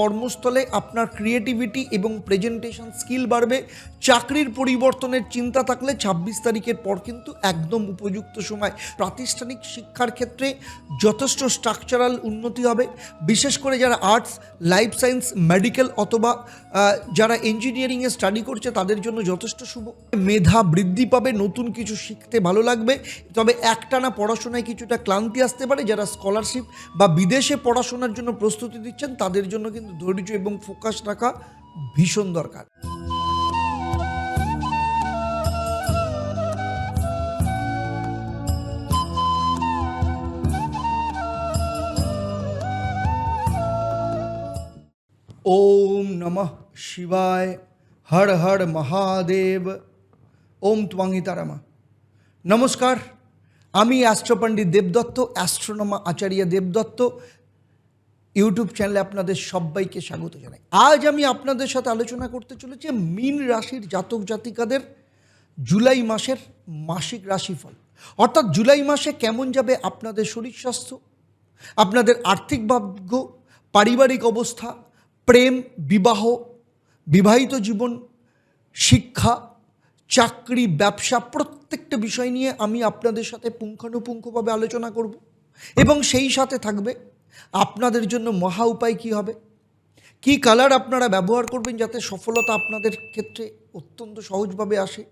কর্মস্থলে আপনার ক্রিয়েটিভিটি এবং প্রেজেন্টেশন স্কিল বাড়বে। চাকরির পরিবর্তনের চিন্তা থাকলে ছাব্বিশ তারিখের পর কিন্তু একদম উপযুক্ত সময়। প্রাতিষ্ঠানিক শিক্ষার ক্ষেত্রে যথেষ্ট স্ট্রাকচারাল উন্নতি হবে। বিশেষ করে যারা আর্টস লাইফ সায়েন্স মেডিকেল অথবা যারা ইঞ্জিনিয়ারিংয়ে স্টাডি করছে, তাদের জন্য যথেষ্ট শুভ। মেধা বৃদ্ধি পাবে, নতুন কিছু শিখতে ভালো লাগবে। তবে একটানা পড়াশোনায় কিছুটা ক্লান্তি আসতে পারে। যারা স্কলারশিপ বা বিদেশে পড়াশোনার জন্য প্রস্তুতি দিচ্ছেন, তাদের জন্য কিন্তু ধৈর্য এবং ফোকাস রাখা ভীষণ দরকার। ওম নমঃ শিবায়, হর হর মহাদেব, ওম ত্বাঙ্গি তারামা নমস্কার, আমি অ্যাস্ট্রোপণ্ডিত দেবদত্ত, অ্যাস্ট্রোনমা আচার্য দেবদত্ত ইউটিউব চ্যানেলে আপনাদের সবাইকে স্বাগত জানাই। আজ আমি আপনাদের সাথে আলোচনা করতে চলেছি মীন রাশির জাতক জাতিকাদের জুলাই মাসের মাসিক রাশিফল। অর্থাৎ জুলাই মাসে কেমন যাবে আপনাদের শরীর স্বাস্থ্য, আপনাদের আর্থিক ভাগ্য, পারিবারিক অবস্থা, প্রেম, বিবাহ, বিবাহিত জীবন, শিক্ষা, চাকরি, ব্যবসা, প্রত্যেকটা বিষয় নিয়ে আমি আপনাদের সাথে পুঙ্খানুপুঙ্খভাবে আলোচনা করব। এবং সেই সাথে থাকবে আপনাদের জন্য মহা উপায় কী হবে? কি কালার আপনারা ব্যবহার করবেন যাতে সফলতা আপনাদের ক্ষেত্রে অত্যন্ত সহজভাবে আসে?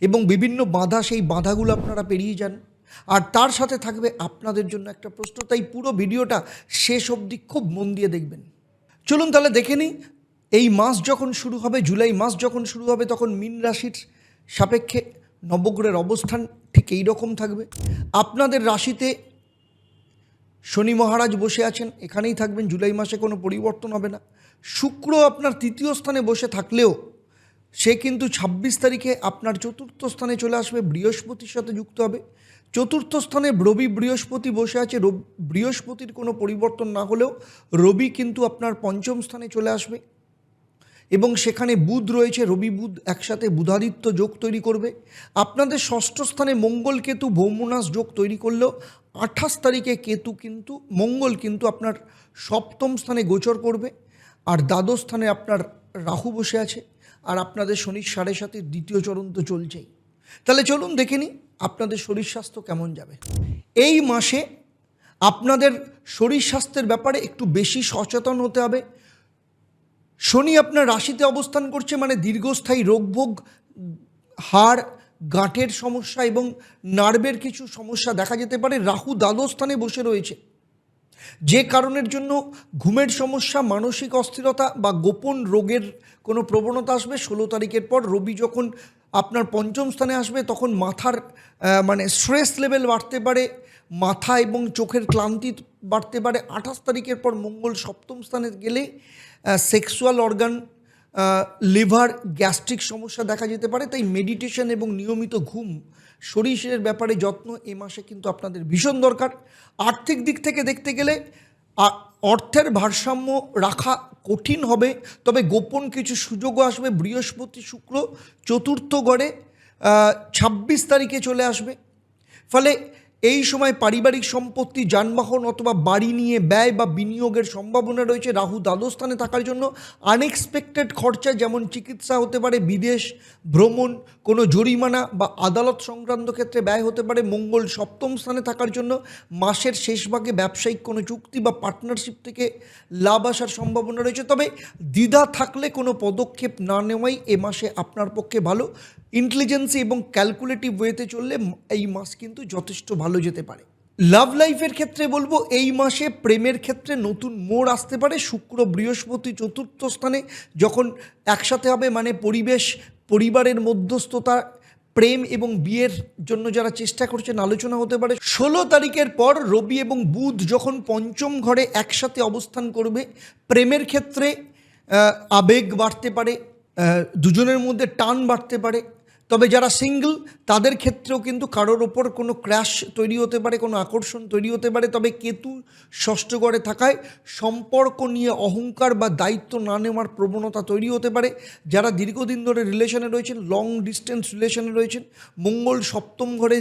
এবং বিভিন্ন বাধা সেই বাধাগুলো আপনারা পেরিয়ে যান। আর তার সাথে থাকবে আপনাদের জন্য একটা প্রশ্ন। তাই পুরো ভিডিওটা শেষ অবধি খুব মন দিয়ে দেখবেন। চলুন তাহলে দেখে নিই, এই মাস যখন শুরু হবে, জুলাই মাস যখন শুরু হবে, তখন মিন রাশির সাপেক্ষে নবগ্রহের অবস্থান ঠিক এই রকম থাকবে। আপনাদের রাশিতে শনি মহারাজ বসে আছেন, এখানেই থাকবেন, জুলাই মাসে কোনো পরিবর্তন হবে না। শুক্র আপনার তৃতীয় স্থানে বসে থাকলেও, সে কিন্তু ছাব্বিশ তারিখে আপনার চতুর্থ স্থানে চলে আসবে, বৃহস্পতির সাথে যুক্ত হবে। চতুর্থ স্থানে রবি বৃহস্পতি বসে আছে বৃহস্পতির কোনো পরিবর্তন না হলেও রবি কিন্তু আপনার পঞ্চম স্থানে চলে আসবে। এবং সেখানে বুধ রয়েছে, রবি বুধ একসাথে বুধাদিত্য যোগ তৈরি করবে। আপনাদের ষষ্ঠ স্থানে মঙ্গল কেতু ভৌমনাস যোগ তৈরি করলেও আঠাশ তারিখে কেতু কিন্তু, মঙ্গল কিন্তু আপনার সপ্তম স্থানে গোচর করবে। আর দ্বাদশ স্থানে আপনার রাহু বসে আছে। আর আপনাদের শনির সাড়ে সাথে দ্বিতীয় চরণ তো চলছেই। তাহলে চলুন দেখে নিই আপনাদের শরীর স্বাস্থ্য কেমন যাবে। এই মাসে আপনাদের শরীর স্বাস্থ্যের ব্যাপারে একটু বেশি সচেতন হতে হবে। শনি আপনার রাশিতে অবস্থান করছে মানে দীর্ঘস্থায়ী রোগভোগ, হাড়, গাঁটের সমস্যা এবং নার্ভের কিছু সমস্যা দেখা যেতে পারে। রাহু দ্বাদস্থানে বসে রয়েছে। যে কারণের জন্য ঘুমের সমস্যা, মানসিক অস্থিরতা বা গোপন রোগের কোনো প্রবণতা আসবে। ষোলো তারিখের পর রবি যখন আপনার পঞ্চম স্থানে আসবে, তখন মাথার মানে স্ট্রেস লেভেল বাড়তে পারে, মাথা এবং চোখের ক্লান্তি বাড়তে পারে। আঠাশ তারিখের পর মঙ্গল সপ্তম স্থানে গেলে সেক্সুয়াল অর্গান লিভার গ্যাস্ট্রিক সমস্যা দেখা যেতে পারে। তাই মেডিটেশন এবং নিয়মিত ঘুম, শরীরের ব্যাপারে যত্ন, এ মাসে কিন্তু আপনাদের ভীষণ দরকার। আর্থিক দিক থেকে দেখতে গেলে অর্থের ভারসাম্য রাখা কঠিন হবে, তবে গোপন কিছু সুযোগও আসবে। বৃহস্পতি শুক্র চতুর্থ গড়ে ছাব্বিশ তারিখে চলে আসবে। ফলে এই সময় পারিবারিক সম্পত্তি, যানবাহন অথবা বাড়ি নিয়ে ব্যয় বা বিনিয়োগের সম্ভাবনা রয়েছে রাহু দ্বাদশ স্থানে থাকার জন্য। আনএক্সপেক্টেড খরচা যেমন চিকিৎসা হতে পারে, বিদেশ ভ্রমণ, কোনো জরিমানা বা আদালত সংক্রান্ত ক্ষেত্রে ব্যয় হতে পারে, মঙ্গল সপ্তম স্থানে থাকার জন্য মাসের শেষ ভাগে ব্যবসায়িক কোনো চুক্তি বা পার্টনারশিপ থেকে লাভ আসার সম্ভাবনা রয়েছে। তবে দ্বিধা থাকলে কোনো পদক্ষেপ না নেওয়াই এ মাসে আপনার পক্ষে ভালো। ইন্টেলিজেন্সি এবং ক্যালকুলেটিভ ওয়েতে চললে এই মাস কিন্তু যথেষ্ট ভালো যেতে পারে। লাভ লাইফের ক্ষেত্রে বলব, এই মাসে প্রেমের ক্ষেত্রে নতুন মোড় আসতে পারে। শুক্র বৃহস্পতি চতুর্থ স্থানে যখন একসাথে হবে মানে পরিবেশ, পরিবারের মধ্যস্থতা, প্রেম এবং বিয়ের জন্য যারা চেষ্টা করছেন, আলোচনা হতে পারে। ষোলো তারিখের পর রবি এবং বুধ যখন পঞ্চম ঘরে একসাথে অবস্থান করবে, প্রেমের ক্ষেত্রে আবেগ বাড়তে পারে দুজনের মধ্যে টান বাড়তে পারে। তবে যারা সিঙ্গল, তাদের ক্ষেত্রেও কিন্তু কারোর ওপর কোনো ক্র্যাশ তৈরি হতে পারে, কোনো আকর্ষণ তৈরি হতে পারে। তবে কেতু ষষ্ঠ ঘরে থাকায় সম্পর্ক নিয়ে অহংকার বা দায়িত্ব না নেওয়ার প্রবণতা তৈরি হতে পারে। যারা দীর্ঘদিন ধরে রিলেশনে রয়েছেন লং ডিস্টেন্স রিলেশনে রয়েছেন, মঙ্গল সপ্তম ঘরে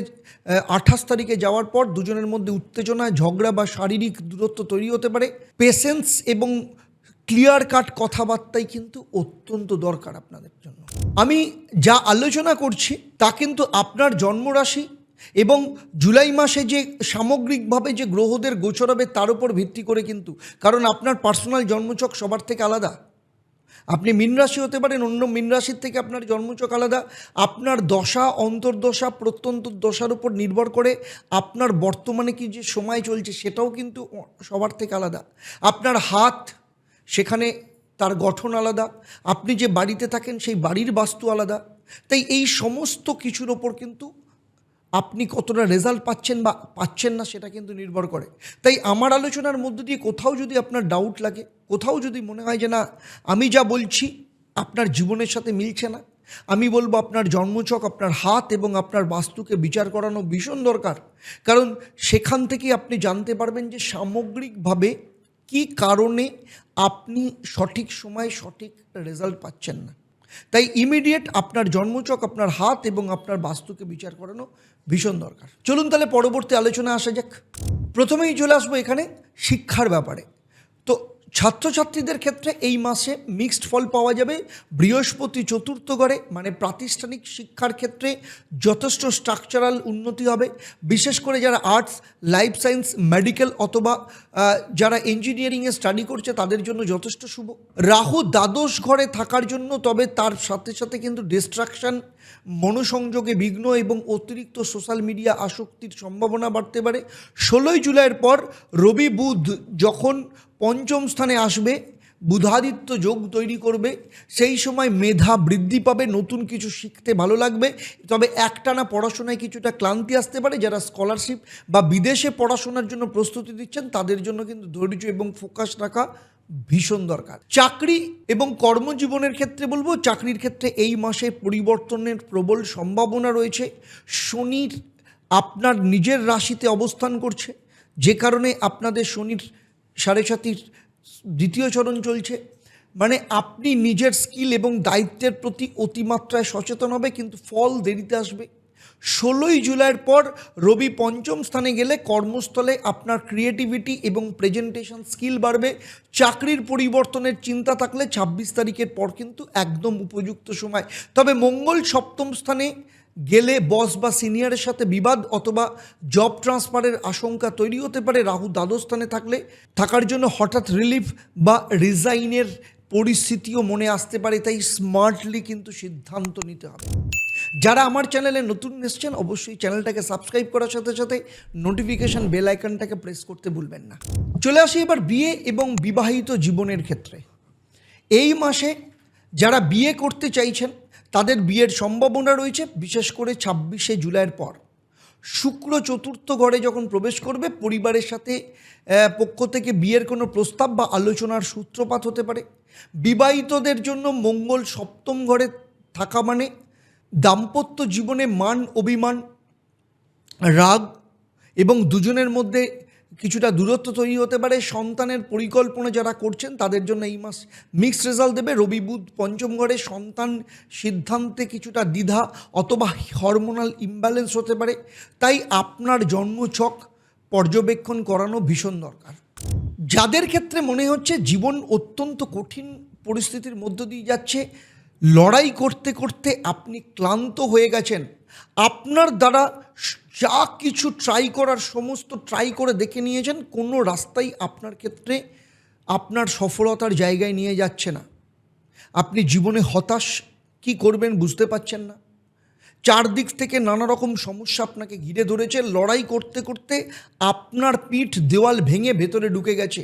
আঠাশ তারিখে যাওয়ার পর দুজনের মধ্যে উত্তেজনা, ঝগড়া বা শারীরিক দূরত্ব তৈরি হতে পারে। পেশেন্স এবং ক্লিয়ার কাট কথাবার্তাই কিন্তু অত্যন্ত দরকার আপনাদের জন্য। আমি যা আলোচনা করছি, তা কিন্তু আপনার জন্মরাশি এবং জুলাই মাসে যে সামগ্রিকভাবে যে গ্রহদের গোচর হবে, তার উপর ভিত্তি করে কিন্তু। কারণ আপনার পার্সোনাল জন্মচক সবার থেকে আলাদা। আপনি মিনরাশি হতে পারেন, অন্য মিনরাশির থেকে আপনার জন্মচক আলাদা। আপনার দশা, অন্তর্দশা, প্রত্যন্ত দশার উপর নির্ভর করে আপনার বর্তমানে কি যে সময় চলছে, সেটাও কিন্তু সবার থেকে আলাদা। আপনার হাত সেখানে তার গঠন আলাদা, আপনি যে বাড়িতে থাকেন সেই বাড়ির বাস্তু আলাদা। তাই এই সমস্ত কিছুর ওপর কিন্তু আপনি কতটা রেজাল্ট পাচ্ছেন বা পাচ্ছেন না সেটা কিন্তু নির্ভর করে। তাই আমার আলোচনার মধ্য দিয়ে কোথাও যদি আপনার ডাউট লাগে, কোথাও যদি মনে হয় যে না, আমি যা বলছি আপনার জীবনের সাথে মিলছে না, আমি বলব আপনার জন্মচক, আপনার হাত এবং আপনার বাস্তুকে বিচার করানো ভীষণ দরকার। কারণ সেখান থেকে আপনি জানতে পারবেন যে সামগ্রিকভাবে কি কারণে আপনি সঠিক সময়ে সঠিক রেজাল্ট পাচ্ছেন না? তাই ইমিডিয়েট আপনার জন্মচক, আপনার হাত এবং আপনার বাস্তুকে বিচার করানো ভীষণ দরকার। চলুন তাহলে পরবর্তী আলোচনা আসা যাক। প্রথমেই চলে আসব এখানে শিক্ষার ব্যাপারে। তো ছাত্রছাত্রীদের ক্ষেত্রে এই মাসে মিক্সড ফল পাওয়া যাবে। বৃহস্পতি চতুর্থ ঘরে মানে প্রাতিষ্ঠানিক শিক্ষার ক্ষেত্রে যথেষ্ট স্ট্রাকচারাল উন্নতি হবে। বিশেষ করে যারা আর্টস লাইফ সায়েন্স মেডিকেল অথবা যারা ইঞ্জিনিয়ারিংয়ে স্টাডি করছে, তাদের জন্য যথেষ্ট শুভ। রাহু দ্বাদশ ঘরে থাকার জন্য, তবে তার সাথে সাথে কিন্তু ডিস্ট্রাকশন মনোসংযোগে বিঘ্ন এবং অতিরিক্ত সোশ্যাল মিডিয়া আসক্তির সম্ভাবনা বাড়তে পারে। ষোলোই জুলাইয়ের পর রবি বুধ যখন পঞ্চম স্থানে আসবে, বুধাদিত্য যোগ তৈরি করবে, সেই সময় মেধা বৃদ্ধি পাবে, নতুন কিছু শিখতে ভালো লাগবে। তবে একটানা পড়াশোনায় কিছুটা ক্লান্তি আসতে পারে, যারা স্কলারশিপ বা বিদেশে পড়াশোনার জন্য প্রস্তুতি দিচ্ছেন, তাদের জন্য কিন্তু ধৈর্য এবং ফোকাস রাখা ভীষণ দরকার। চাকরি এবং কর্মজীবনের ক্ষেত্রে বলব, চাকরির ক্ষেত্রে এই মাসে পরিবর্তনের প্রবল সম্ভাবনা রয়েছে। শনির আপনার নিজের রাশিতে অবস্থান করছে, যে কারণে আপনাদের শনির সাড়ে সাতির দ্বিতীয় চরণ চলছে। মানে আপনি নিজের স্কিল এবং দায়িত্বের প্রতি অতিমাত্রায় সচেতন হবে, কিন্তু ফল দেরিতে আসবে। ষোলোই জুলাইয়ের পর রবি পঞ্চম স্থানে গেলে কর্মস্থলে আপনার ক্রিয়েটিভিটি এবং প্রেজেন্টেশন স্কিল বাড়বে। চাকরির পরিবর্তনের চিন্তা থাকলে ছাব্বিশ তারিখের পর কিন্তু একদম উপযুক্ত সময়। তবে মঙ্গল সপ্তম স্থানে গেলে বস বা সিনিয়রের সাথে বিবাদ অথবা জব ট্রান্সফারের আশঙ্কা তৈরি হতে পারে। রাহু দ্বাদশ স্থানে থাকলে থাকার জন্য হঠাৎ রিলিফ বা রিজাইনের পরিস্থিতিও মনে আসতে পারে, তাই স্মার্টলি কিন্তু সিদ্ধান্ত নিতে হবে। যারা আমার চ্যানেলে নতুন এসছেন, অবশ্যই চ্যানেলটাকে সাবস্ক্রাইব করার সাথে সাথে নোটিফিকেশন বেল আইকনটাকে প্রেস করতে ভুলবেন না। চলে আসি এবার বিয়ে এবং বিবাহিত জীবনের ক্ষেত্রে। এই মাসে যারা বিয়ে করতে চাইছেন তাদের বিয়ের সম্ভাবনা রয়েছে বিশেষ করে ছাব্বিশে জুলাইয়ের পর। শুক্র চতুর্থ ঘরে যখন প্রবেশ করবে, পরিবারের সাথে পক্ষ থেকে বিয়ের কোনো প্রস্তাব বা আলোচনার সূত্রপাত হতে পারে। বিবাহিতদের জন্য মঙ্গল সপ্তম ঘরে থাকা মানে দাম্পত্য জীবনে মান, অভিমান, রাগ এবং দুজনের মধ্যে কিছুটা দূরত্ব তৈরি হতে পারে। সন্তানের পরিকল্পনা যারা করছেন, তাদের জন্য এই মাস মিক্স রেজাল্ট দেবে। রবি, বুধ, পঞ্চম ঘরে সন্তান সিদ্ধান্তে কিছুটা দ্বিধা অথবা হরমোনাল ইমব্যালেন্স হতে পারে। তাই আপনার জন্মছক পর্যবেক্ষণ করানো ভীষণ দরকার। যাদের ক্ষেত্রে মনে হচ্ছে জীবন অত্যন্ত কঠিন পরিস্থিতির মধ্য দিয়ে যাচ্ছে, লড়াই করতে করতে আপনি ক্লান্ত হয়ে গেছেন আপনার দ্বারা যা কিছু ট্রাই করার সমস্ত ট্রাই করে দেখে নিয়েছেন, কোনো রাস্তাই আপনার ক্ষেত্রে আপনার সফলতার জায়গায় নিয়ে যাচ্ছে না। আপনি জীবনে হতাশ কি করবেন বুঝতে পারছেন না। চারদিক থেকে নানা রকম সমস্যা আপনাকে ঘিরে ধরেছে, লড়াই করতে করতে আপনার পিঠ দেওয়াল ভেঙে ভেতরে ঢুকে গেছে।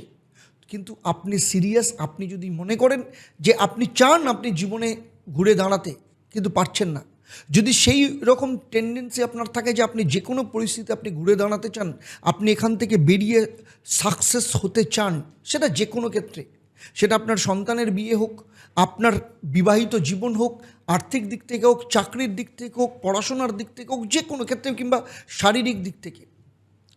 কিন্তু আপনি সিরিয়াস আপনি যদি মনে করেন যে আপনি চান আপনি জীবনে ঘুরে দাঁড়াতে, কিন্তু পারছেন না। যদি সেই রকম টেন্ডেন্সি আপনার থাকে যে আপনি যে কোনো পরিস্থিতি আপনি ঘুরে দাঁড়াতে চান, আপনি এখান থেকে বেরিয়ে সাকসেস হতে চান, সেটা যে কোনো ক্ষেত্রে। সেটা আপনার সন্তানের বিয়ে হোক, আপনার বিবাহিত জীবন হোক, আর্থিক দিক থেকে হোক, চাকরির দিক থেকে হোক, পড়াশোনার দিক থেকে হোক যে কোনো ক্ষেত্রে কিংবা শারীরিক দিক থেকে।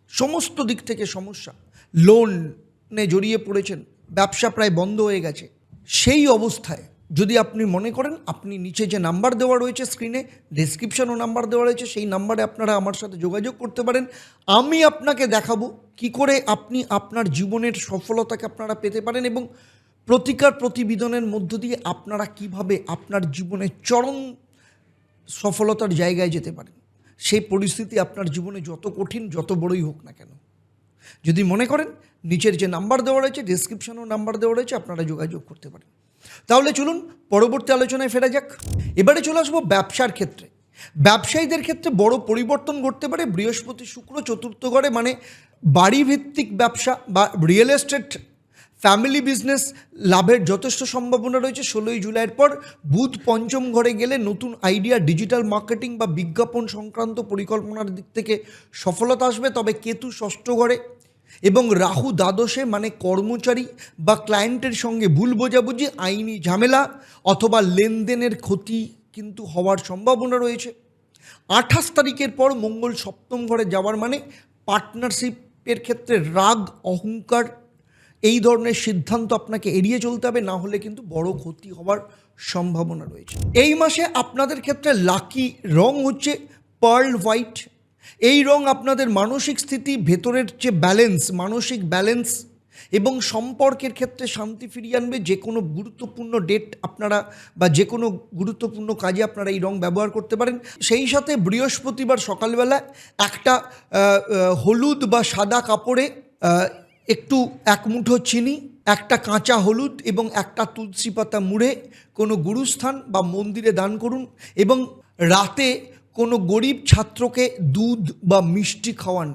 সমস্ত দিক থেকে সমস্যা। লোনে জড়িয়ে পড়েছেন, ব্যবসা প্রায় বন্ধ হয়ে গেছে। সেই অবস্থায় যদি আপনি মনে করেন আপনি নিচে যে নাম্বার দেওয়া রয়েছে স্ক্রিনে ডেসক্রিপশনও নাম্বার দেওয়া রয়েছে, সেই নাম্বারে আপনারা আমার সাথে যোগাযোগ করতে পারেন। আমি আপনাকে দেখাবো কি করে আপনি আপনার জীবনের সফলতাকে আপনারা পেতে পারেন এবং প্রতিকার প্রতিবেদনের মধ্য দিয়ে আপনারা কীভাবে আপনার জীবনে চরম সফলতার জায়গায় যেতে পারেন। সেই পরিস্থিতি আপনার জীবনে যত কঠিন, যত বড়ই হোক না কেন। যদি মনে করেন, নিচের যে নাম্বার দেওয়া রয়েছে ডিসক্রিপশনেও নাম্বার দেওয়া রয়েছে, আপনারা যোগাযোগ করতে পারেন। তাহলে চলুন পরবর্তী আলোচনায় ফেরা যাক। এবারে চলে আসব ব্যবসার ক্ষেত্রে। ব্যবসায়ীদের ক্ষেত্রে বড় পরিবর্তন ঘটতে পারে বৃহস্পতি শুক্র, চতুর্থ ঘরে মানে বাড়ি ভিত্তিক ব্যবসা বা রিয়েল এস্টেট ফ্যামিলি বিজনেস লাভের যথেষ্ট সম্ভাবনা রয়েছে। ষোলোই জুলাইয়ের পর বুধ পঞ্চম ঘরে গেলে নতুন আইডিয়া ডিজিটাল মার্কেটিং বা বিজ্ঞাপন সংক্রান্ত পরিকল্পনার দিক থেকে সফলতা আসবে। তবে কেতু ষষ্ঠ ঘরে এবং রাহু দ্বাদশে মানে কর্মচারী বা ক্লায়েন্টের সঙ্গে ভুল বোঝাবুঝি, আইনি ঝামেলা অথবা লেনদেনের ক্ষতি কিন্তু হওয়ার সম্ভাবনা রয়েছে। আঠাশ তারিখের পর মঙ্গল সপ্তম ঘরে যাওয়ার মানে পার্টনারশিপের ক্ষেত্রে রাগ, অহংকার, এই ধরনের সিদ্ধান্ত আপনাকে এড়িয়ে চলতে হবে, না হলে কিন্তু বড় ক্ষতি হওয়ার সম্ভাবনা রয়েছে। এই মাসে আপনাদের ক্ষেত্রে লাকি রং হচ্ছে পার্ল হোয়াইট এই রং আপনাদের মানসিক স্থিতি, ভেতরের যে ব্যালেন্স মানসিক ব্যালেন্স এবং সম্পর্কের ক্ষেত্রে শান্তি ফিরিয়ে আনবে, যে কোনো গুরুত্বপূর্ণ ডেট আপনারা বা যে কোনো গুরুত্বপূর্ণ কাজে আপনারা এই রং ব্যবহার করতে পারেন। সেই সাথে বৃহস্পতিবার সকালবেলা একটা হলুদ বা সাদা কাপড়ে একটু এক মুঠো চিনি, একটা কাঁচা হলুদ এবং একটা তুলসী পাতা মুড়ে কোনো গুরুস্থান বা মন্দিরে দান করুন এবং রাতে কোনো গরিব ছাত্রকে দুধ বা মিষ্টি খাওয়ান।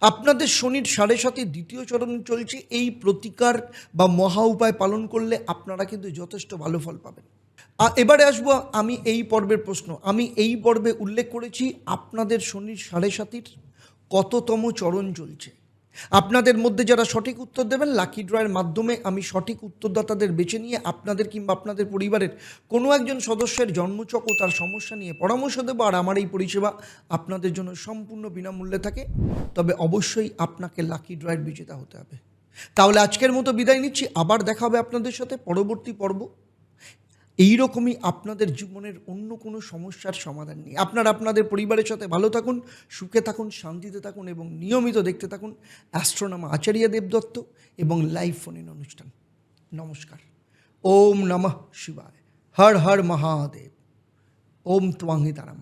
আপনাদের শনির সাড়ে সাথে দ্বিতীয় চরণ চলছে, এই প্রতিকার বা মহা উপায় পালন করলে আপনারা কিন্তু যথেষ্ট ভালো ফল পাবেন। এবারে আসব আমি এই পর্বের প্রশ্ন। আমি এই পর্বে উল্লেখ করেছি আপনাদের শনির সাড়ে সাতির কততম চরণ চলছে। আপনাদের মধ্যে যারা সঠিক উত্তর দেবেন, লাকি ড্রয়ের মাধ্যমে আমি সঠিক উত্তরদাতাদের বেছে নিয়ে আপনাদের কিংবা আপনাদের পরিবারের কোনো একজন সদস্যের জন্মচক ও তার সমস্যা নিয়ে পরামর্শ দেবো। আর আমার এই পরিষেবা আপনাদের জন্য সম্পূর্ণ বিনামূল্যে থাকে। তবে অবশ্যই আপনাকে লাকি ড্রয়ের বিজেতা হতে হবে। তাহলে আজকের মতো বিদায় নিচ্ছি। আবার দেখা হবে আপনাদের সাথে পরবর্তী পর্ব। এই রকমই আপনাদের জীবনের অন্য কোনো সমস্যার সমাধান নেই। আপনারা আপনাদের পরিবারের সাথে ভালো থাকুন, সুখে থাকুন, শান্তিতে থাকুন এবং নিয়মিত দেখতে থাকুন অ্যাস্ট্রোনামা আচার্য দেবদত্ত এবং লাইভ ফোন অনুষ্ঠান। নমস্কার। ওম নমঃ শিবায়। হর হর মহাদেব। ওম ত্বাঙ্গি তারামা।